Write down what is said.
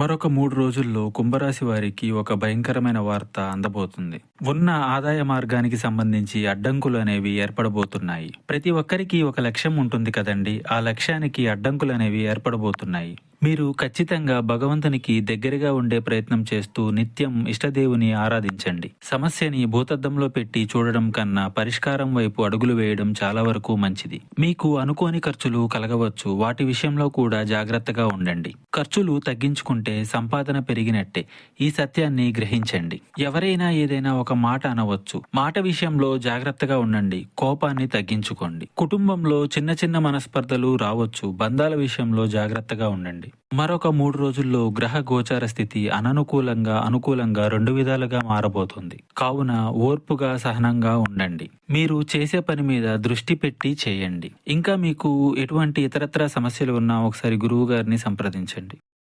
మరొక మూడు రోజుల్లో కుంభరాశి వారికి ఒక భయంకరమైన వార్త అందబోతుంది. ఉన్న ఆదాయ మార్గానికి సంబంధించి అడ్డంకులు అనేవి ఏర్పడబోతున్నాయి. ప్రతి ఒక్కరికి ఒక లక్ష్యం ఉంటుంది కదండి. ఆ లక్ష్యానికి అడ్డంకులు అనేవి ఏర్పడబోతున్నాయి. మీరు ఖచ్చితంగా భగవంతునికి దగ్గరగా ఉండే ప్రయత్నం చేస్తూ నిత్యం ఇష్టదేవుని ఆరాధించండి. సమస్యని భూతద్దంలో పెట్టి చూడడం కన్నా పరిష్కారం వైపు అడుగులు వేయడం చాలా వరకు మంచిది. మీకు అనుకోని ఖర్చులు కలగవచ్చు. వాటి విషయంలో కూడా జాగ్రత్తగా ఉండండి. ఖర్చులు తగ్గించుకుంటే సంపాదన పెరిగినట్టే. ఈ సత్యాన్ని గ్రహించండి. ఎవరైనా ఏదైనా ఒక మాట అనవచ్చు. మాట విషయంలో జాగ్రత్తగా ఉండండి. కోపాన్ని తగ్గించుకోండి. కుటుంబంలో చిన్న చిన్న మనస్పర్ధలు రావచ్చు. బంధాల విషయంలో జాగ్రత్తగా ఉండండి. మరొక మూడు రోజుల్లో గ్రహ గోచార స్థితి అననుకూలంగా అనుకూలంగా రెండు విధాలుగా మారబోతుంది. కావున ఓర్పుగా సహనంగా ఉండండి. మీరు చేసే పని మీద దృష్టి పెట్టి చేయండి. ఇంకా మీకు ఎటువంటి ఇతరత్ర సమస్యలు ఉన్నా ఒకసారి గురువు గారిని సంప్రదించండి.